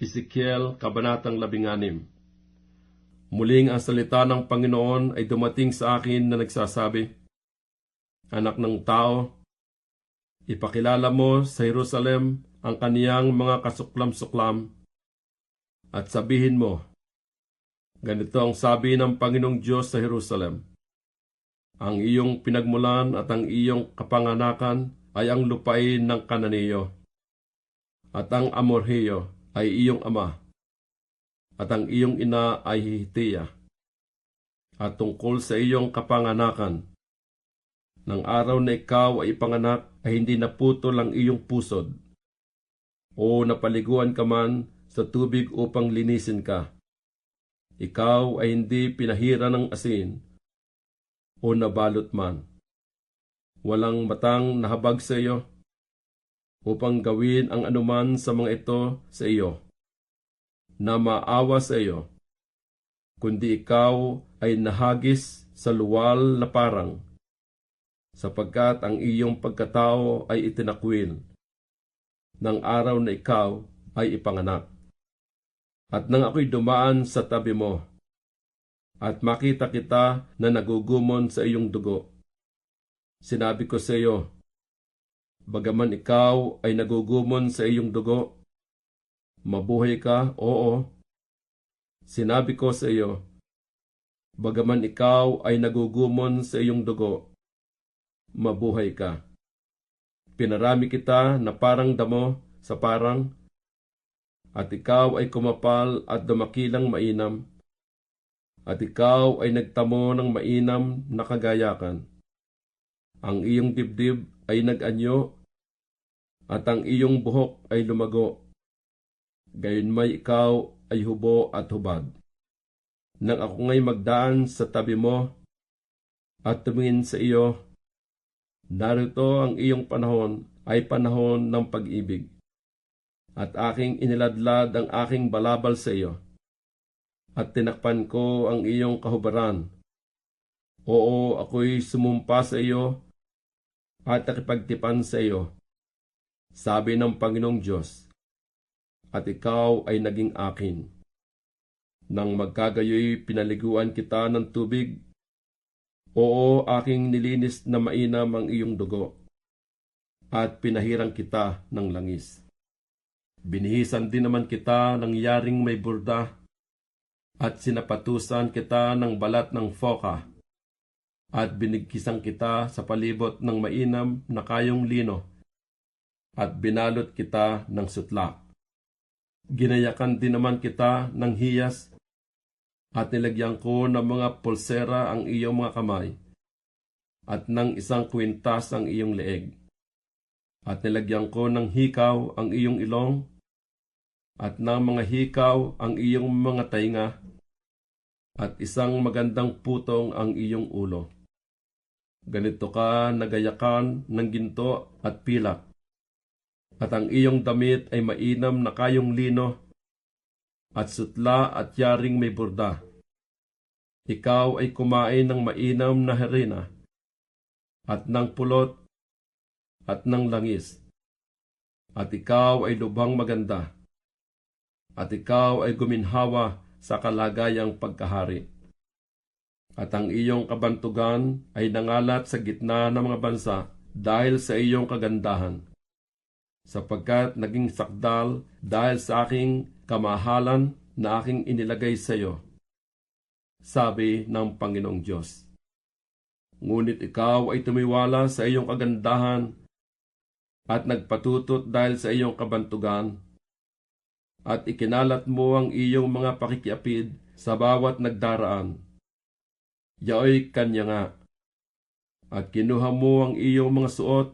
Ezekiel, Kabanatang 16 Muling ang salita ng Panginoon ay dumating sa akin na nagsasabi, Anak ng tao, ipakilala mo sa Jerusalem ang kaniyang mga kasuklam-suklam at sabihin mo, Ganito ang sabi ng Panginoong Diyos sa Jerusalem, Ang iyong pinagmulan at ang iyong kapanganakan ay ang lupain ng Kananiyo, at ang Amorheyo ay iyong ama at ang iyong ina ay Hitiya. At tungkol sa iyong kapanganakan, ng araw na ikaw ay ipanganak ay hindi naputol ang iyong pusod, o napaliguan ka man sa tubig upang linisin ka. Ikaw ay hindi pinahira ng asin, o nabalot man. Walang matang nahabag sa iyo, upang gawin ang anuman sa mga ito sa iyo na maawa sa iyo, kundi ikaw ay nahagis sa luwal na parang, sapagkat ang iyong pagkatao ay itinakwil ng araw na ikaw ay ipanganak. At nang ako'y dumaan sa tabi mo, at makita kita na nagugumon sa iyong dugo, sinabi ko sa iyo, bagaman ikaw ay nagugumon sa iyong dugo, Mabuhay ka, oo. Sinabi ko sa iyo, bagaman ikaw ay nagugumon sa iyong dugo, mabuhay ka. Pinarami kita na parang damo sa parang, at ikaw ay kumapal at dumakilang mainam, at ikaw ay nagtamo ng mainam na kagayakan. Ang iyong dibdib ay nag-anyo, at ang iyong buhok ay lumago gayon may ikaw ay hubo at hubad. Nang ako ngay magdaan sa tabi mo at tumingin sa iyo, narito ang iyong panahon ay panahon ng pag-ibig. At aking iniladlad ang aking balabal sa iyo, at tinakpan ko ang iyong kahubaran. Oo, ako'y sumumpa sa iyo at nakipagtipan sa iyo, sabi ng Panginoong Diyos at ikaw ay naging akin. Nang magkagayoy pinaliguan kita ng tubig, oo aking nilinis na mainam ang iyong dugo, at pinahirang kita ng langis. Binihisan din naman kita ng yaring may burda, at sinapatusan kita ng balat ng foka, at binigkisan kita sa palibot ng mainam na kayong lino, at binalot kita ng sutlak Ginayakan din naman kita ng hiyas at nilagyan ko ng mga pulsera ang iyong mga kamay at ng isang kwintas ang iyong leeg. At nilagyan ko ng hikaw ang iyong ilong at ng mga hikaw ang iyong mga tainga at isang magandang putong ang iyong ulo. Ganito ka nagayakan ng ginto at pilak at ang iyong damit ay mainam na kayong lino, at sutla at yaring may burda. Ikaw ay kumain ng mainam na harina, at ng pulot, at ng langis. At ikaw ay lubang maganda, at ikaw ay guminhawa sa kalagayang pagkahari. At ang iyong kabantugan ay nangalat sa gitna ng mga bansa dahil sa iyong kagandahan sapagkat naging sakdal dahil sa aking kamahalan na aking inilagay sa iyo. Sabi ng Panginoong Diyos. Ngunit ikaw ay tumiwala sa iyong kagandahan at nagpatutot dahil sa iyong kabantugan at ikinalat mo ang iyong mga pakikiapid sa bawat nagdaraan. Yaoy kanya nga. At kinuha mo ang iyong mga suot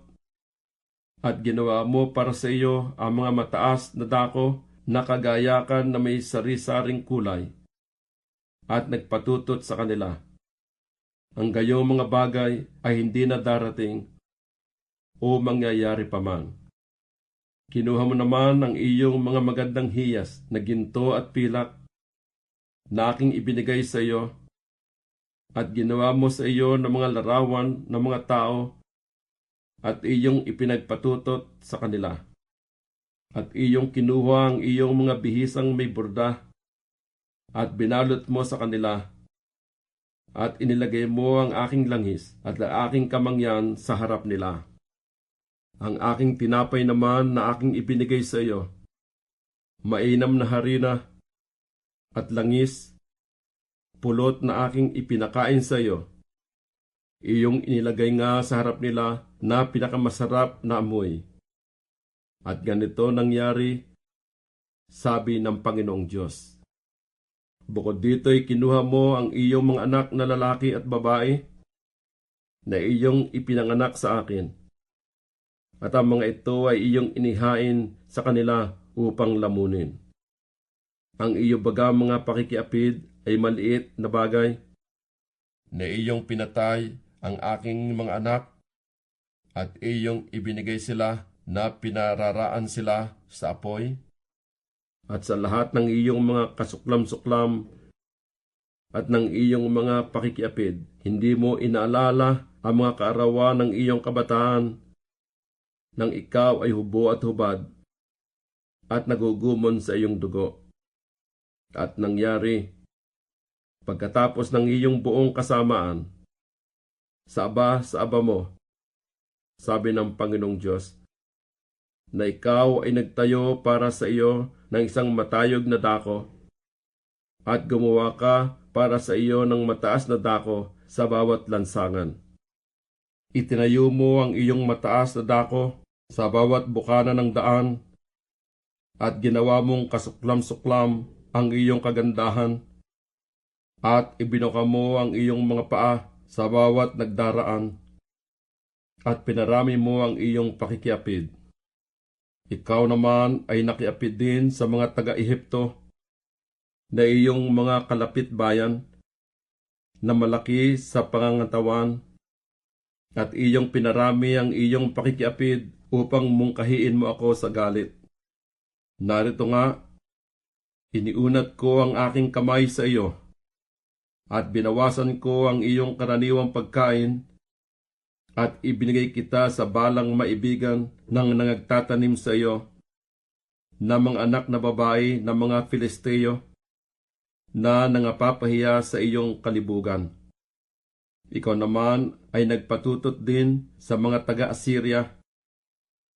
at ginawa mo para sa iyo ang mga mataas na dako na kagayakan na may sari-saring kulay at nagpatutot sa kanila. Ang gayong mga bagay ay hindi na darating o mangyayari pa man. Kinuha mo naman ang iyong mga magandang hiyas na ginto at pilak na aking ibinigay sa iyo at ginawa mo sa iyo ng mga larawan ng mga tao at iyong ipinagpatutot sa kanila. at iyong kinuha ang iyong mga bihisang may burda at binalot mo sa kanila at inilagay mo ang aking langis at ang aking kamangyan sa harap nila. Ang aking tinapay naman na aking ibinigay sa iyo, mainam na harina at langis, pulot na aking ipinakain sa iyo, iyong inilagay nga sa harap nila na pinakamasarap na amoy. At ganito nangyari, sabi ng Panginoong Diyos. Bukod dito'y kinuha mo ang iyong mga anak na lalaki at babae na iyong ipinanganak sa akin. At ang mga ito ay iyong inihain sa kanila upang lamunin. Ang iyo baga mga pakikiapid ay maliit na bagay na iyong pinatay ang aking mga anak at iyong ibinigay sila na pinararaan sila sa apoy at sa lahat ng iyong mga kasuklam-suklam at ng iyong mga pakikiapid, hindi mo inaalala ang mga kaarawan ng iyong kabataan nang ikaw ay hubo at hubad at nagugumon sa iyong dugo. At nangyari, pagkatapos ng iyong buong kasamaan, sa sa aba mo, sabi ng Panginoong Diyos, na ikaw ay nagtayo para sa iyo ng isang matayog na dako at gumawa ka para sa iyo ng mataas na dako sa bawat lansangan. Itinayo mo ang iyong mataas na dako sa bawat bukana ng daan at ginawa mong kasuklam-suklam ang iyong kagandahan at ibinuka mo ang iyong mga paa sa bawat nagdaraan at pinarami mo ang iyong pakikiapid. Ikaw naman ay nakiapid din sa mga taga-Ehipto na iyong mga kalapit bayan na malaki sa pangangatawan at iyong pinarami ang iyong pakikiapid upang mungkahiin mo ako sa galit. Narito nga, iniunat ko ang aking kamay sa iyo at binawasan ko ang iyong karaniwang pagkain at ibinigay kita sa balang maibigan ng nangagtatanim sa iyo na mga anak na babae ng mga Filisteo na nangapapahiya sa iyong kalibugan. Ikaw naman ay nagpatutot din sa mga taga-Assyria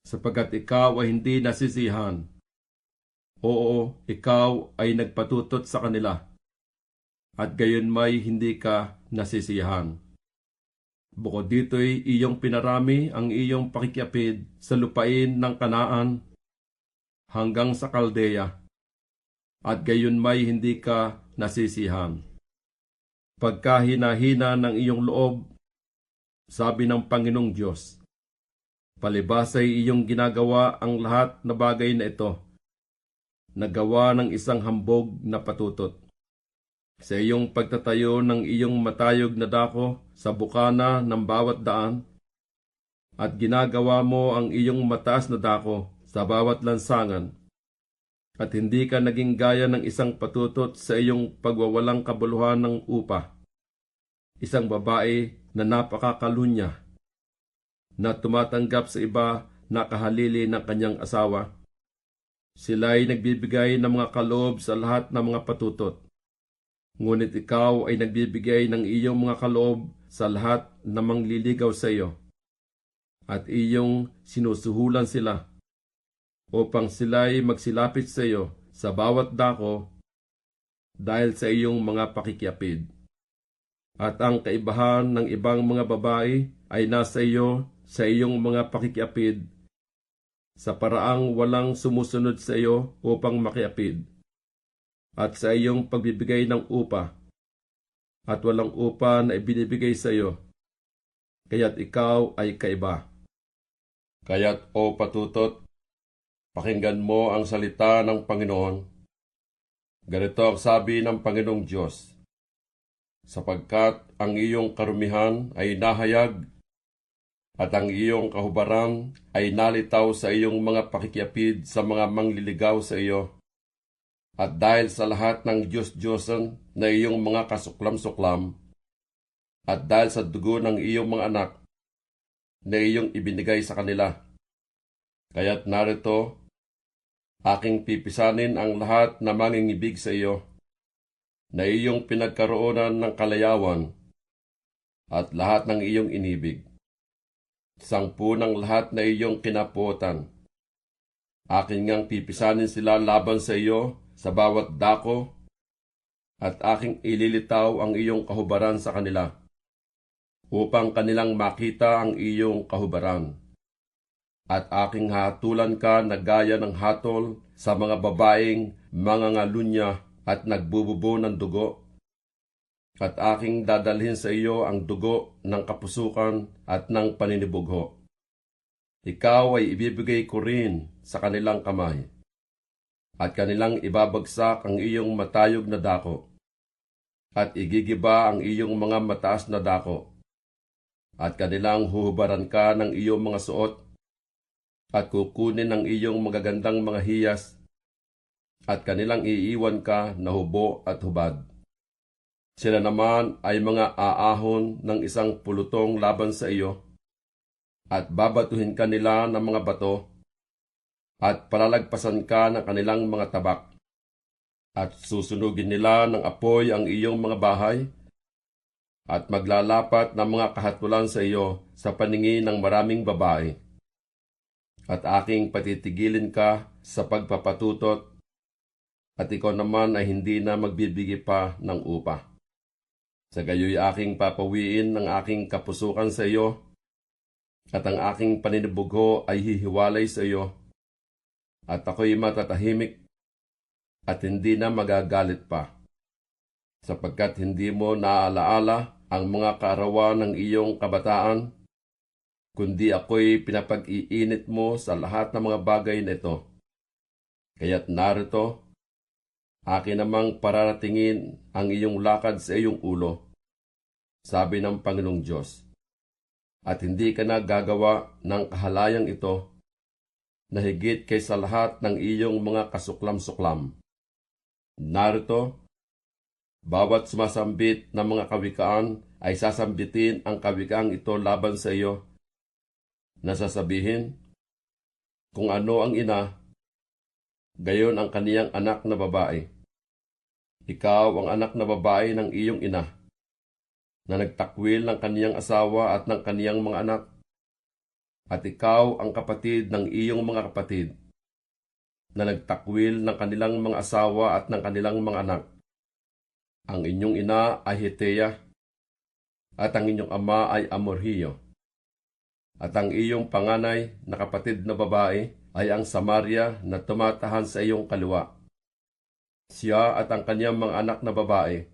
sapagkat ikaw ay hindi nasisihan. Oo, ikaw ay nagpatutot sa kanila at gayon may hindi ka nasisihan. Bukod dito'y iyong pinarami ang iyong pakikiapid sa lupain ng kanaan hanggang sa Kaldea, at gayon may hindi ka nasisihan. Pagkahinahina ng iyong loob, sabi ng Panginoong Diyos, palibas ay iyong ginagawa ang lahat na bagay na ito, nagawa ng isang hambog na patutot sa iyong pagtatayo ng iyong matayog na dako sa bukana ng bawat daan, at ginagawa mo ang iyong mataas na dako sa bawat lansangan, at hindi ka naging gaya ng isang patutot sa iyong pagwawalang kabuluhan ng upa, isang babae na napakakalunya, na tumatanggap sa iba na kahalili ng kanyang asawa. Sila ay nagbibigay ng mga kaloob sa lahat ng mga patutot Ngunit ikaw ay nagbibigay ng iyong mga kaloob sa lahat na mangliligaw sa iyo. At iyong sinusuhulan sila upang sila'y magsilapit sa iyo sa bawat dako dahil sa iyong mga pakikiapid. At ang kaibahan ng ibang mga babae ay nasa iyo sa iyong mga pakikiapid sa paraang walang sumusunod sa iyo upang makiapid at sa iyong pagbibigay ng upa, at walang upa na ibinibigay sa iyo, kaya't ikaw ay kaiba. Kaya't o patutot, pakinggan mo ang salita ng Panginoon. Ganito ang sabi ng Panginoong Diyos, sapagkat ang iyong karumihan ay nahayag at ang iyong kahubaran ay nalitaw sa iyong mga pakikiapid sa mga mangliligaw sa iyo at dahil sa lahat ng Diyos-Diyosan na iyong mga kasuklam-suklam, at dahil sa dugo ng iyong mga anak na iyong ibinigay sa kanila. Kaya't narito, Aking pipisanin ang lahat na mangingibig sa iyo, na iyong pinagkaroonan ng kalayawan, at lahat ng iyong inibig. Sangpu ng lahat na iyong kinaputan. Aking ngang pipisanin sila laban sa iyo sa bawat dako, at aking ililitaw ang iyong kahubaran sa kanila, upang kanilang makita ang iyong kahubaran at aking hatulan ka na gaya ng hatol sa mga babaeng mga ngalunya at nagbububo ng dugo. At aking dadalhin sa iyo ang dugo ng kapusukan at ng paninibugho. Ikaw ay ibibigay ko rin sa kanilang kamay. At kanilang ibabagsak ang iyong matayog na dako. At igigiba ang iyong mga mataas na dako. At kanilang huhubaran ka ng iyong mga suot at kukunin ang iyong magagandang mga hiyas at kanilang iiwan ka na hubo at hubad. Sila naman ay mga aahon ng isang pulutong laban sa iyo at babatuhin ka nila ng mga bato at palalagpasan ka ng kanilang mga tabak. At susunugin nila ng apoy ang iyong mga bahay at maglalapat ng mga kahatulan sa iyo sa paningin ng maraming babae. At aking patitigilin ka sa pagpapatutot, at ikaw naman ay hindi na magbibigay pa ng upa. Sa gayoy aking papawiin ng aking kapusukan sa iyo, at ang aking paninibugho ay hihiwalay sa iyo, at ako'y matatahimik, at hindi na magagalit pa, sapagkat hindi mo naaalaala ang mga kaarawan ng iyong kabataan, kundi ako'y pinapag-iinit mo sa lahat ng mga bagay na ito. Kaya't narito, akin namang pararatingin ang iyong lakad sa iyong ulo, sabi ng Panginoong Diyos. At hindi ka na gagawa ng kahalayang ito na higit kaysa lahat ng iyong mga kasuklam-suklam. Narito, bawat sumasambit ng mga kawikaan ay sasambitin ang kawikaang ito laban sa iyo nasasabihin kung ano ang ina, gayon ang kaniyang anak na babae. Ikaw ang anak na babae ng iyong ina, na nagtakwil ng kaniyang asawa at ng kaniyang mga anak, at ikaw ang kapatid ng iyong mga kapatid, na nagtakwil ng kanilang mga asawa at ng kanilang mga anak. Ang inyong ina ay Hetea, at ang inyong ama ay Amorhiyo at ang iyong panganay na kapatid na babae ay ang Samaria na tumatahan sa iyong kaliwa. Siya at ang kanyang mga anak na babae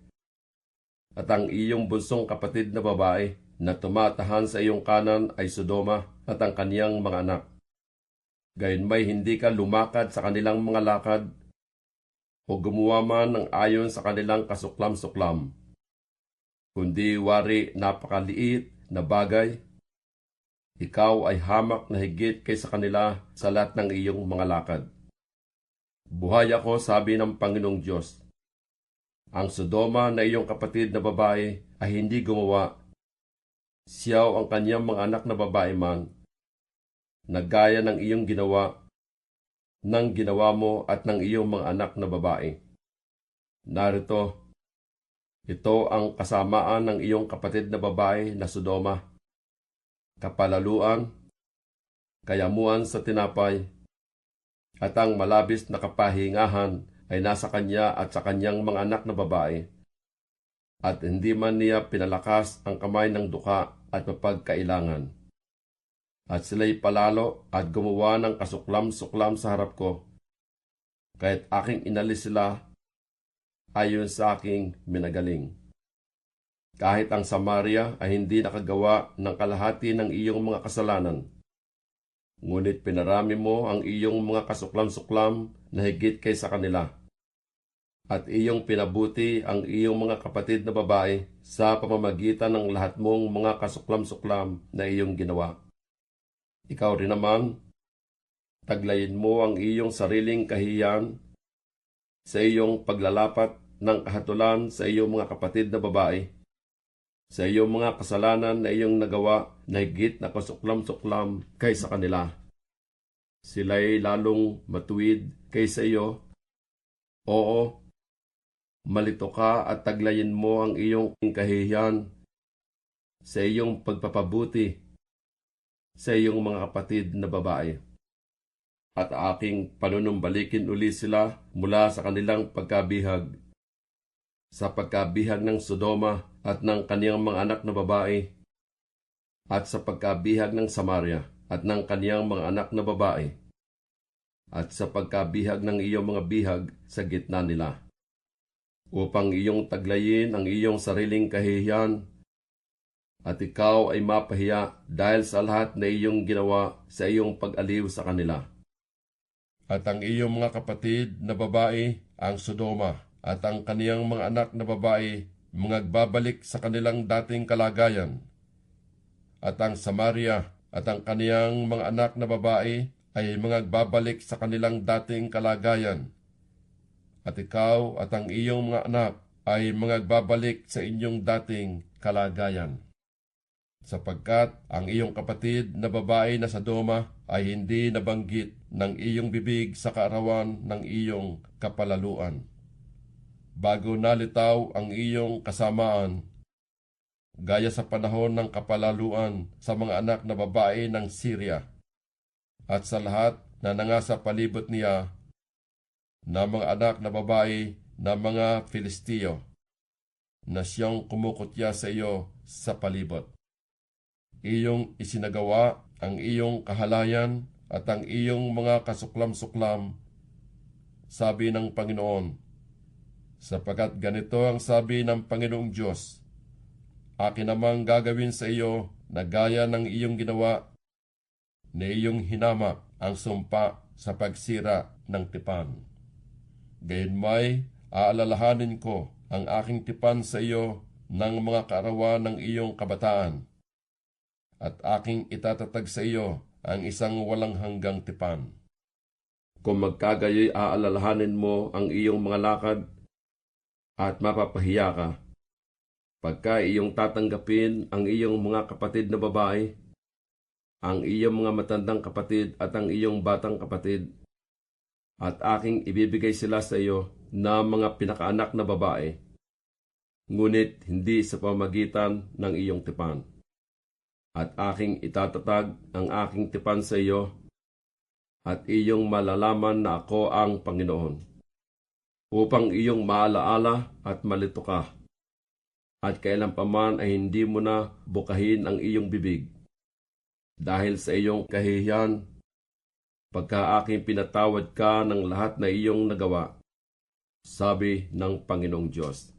at ang iyong bunsong kapatid na babae na tumatahan sa iyong kanan ay Sodoma at ang kaniyang mga anak. Gayunmay hindi ka lumakad sa kanilang mga lakad o gumawa man ng ayon sa kanilang kasuklam-suklam, kundi wari napakaliit na bagay ikaw ay hamak na higit kaysa kanila sa lahat ng iyong mga lakad. Buhay ako, sabi ng Panginoong Diyos. Ang Sodoma na iyong kapatid na babae ay hindi gumawa. Siyaw ang kanyang mga anak na babae man, nagaya ng iyong ginawa, ng ginawa mo at ng iyong mga anak na babae. Narito, ito ang kasamaan ng iyong kapatid na babae na Sodoma kapalaluan, kayamuan sa tinapay, at ang malabis na kapahingahan ay nasa kanya at sa kanyang mga anak na babae. At hindi man niya pinalakas ang kamay ng duka at mapagkailangan. At sila'y palalo at gumawa ng kasuklam-suklam sa harap ko. Kahit aking inalis sila ayon sa aking minagaling. Kahit ang Samaria ay hindi nakagawa ng kalahati ng iyong mga kasalanan. Ngunit pinarami mo ang iyong mga kasuklam-suklam na higit kaysa kanila. At iyong pinabuti ang iyong mga kapatid na babae sa pamamagitan ng lahat mong mga kasuklam-suklam na iyong ginawa. Ikaw rin naman, taglayin mo ang iyong sariling kahiyan sa iyong paglalapat ng kahatulan sa iyong mga kapatid na babae sa iyong mga kasalanan na iyong nagawa na higit na kasuklam-suklam kaysa kanila. sila'y lalong matuwid kaysa iyo. Oo, malito ka at taglayin mo ang iyong kahihiyan sa iyong pagpapabuti sa iyong mga kapatid na babae. At aking panunumbalikin uli sila mula sa kanilang pagkabihag, sa pagkabihag ng Sodoma at ng kaniyang mga anak na babae, at sa pagkabihag ng Samaria at ng kaniyang mga anak na babae, at sa pagkabihag ng iyong mga bihag sa gitna nila, upang iyong taglayin ang iyong sariling kahihiyan at ikaw ay mapahiya dahil sa lahat na iyong ginawa sa iyong pag-aliw sa kanila. At ang iyong mga kapatid na babae, ang Sodoma, at ang kaniyang mga anak na babae, mangagbabalik sa kanilang dating kalagayan. At ang Samaria at ang kaniyang mga anak na babae ay mangagbabalik sa kanilang dating kalagayan. At ikaw at ang iyong mga anak ay mangagbabalik sa inyong dating kalagayan sapagkat ang iyong kapatid na babae na Sodoma ay hindi nabanggit ng iyong bibig sa kaarawan ng iyong kapalaluan. Bago nalitaw ang iyong kasamaan, gaya sa panahon ng kapalaluan sa mga anak na babae ng Syria, at sa lahat na nangasa palibot niya na mga anak na babae na mga Filistiyo, na siyang kumukutya sa iyo sa palibot iyong isinagawa ang iyong kahalayan at ang iyong mga kasuklam-suklam, sabi ng Panginoon. Sapagat ganito ang sabi ng Panginoong Diyos, Akin namang gagawin sa iyo na gaya ng iyong ginawa, na iyong hinamak ang sumpa sa pagsira ng tipan. Gayunmay, aalalahanin ko ang aking tipan sa iyo ng mga kaarawan ng iyong kabataan at aking itatatag sa iyo ang isang walang hanggang tipan. Kung magkagayoy aalalahanin mo ang iyong mga lakad at mapapahiya ka, pagka iyong tatanggapin ang iyong mga kapatid na babae, ang iyong mga matandang kapatid at ang iyong batang kapatid, at aking ibibigay sila sa iyo na mga pinakaanak na babae, ngunit hindi sa pamagitan ng iyong tipan. At aking itatatag ang aking tipan sa iyo, at iyong malalaman na ako ang Panginoon, upang iyong maalaala at malito ka, at kailan paman ay hindi mo na bukahin ang iyong bibig, dahil sa iyong kahihiyan, pagka aking pinatawad ka ng lahat na iyong nagawa, sabi ng Panginoong Diyos.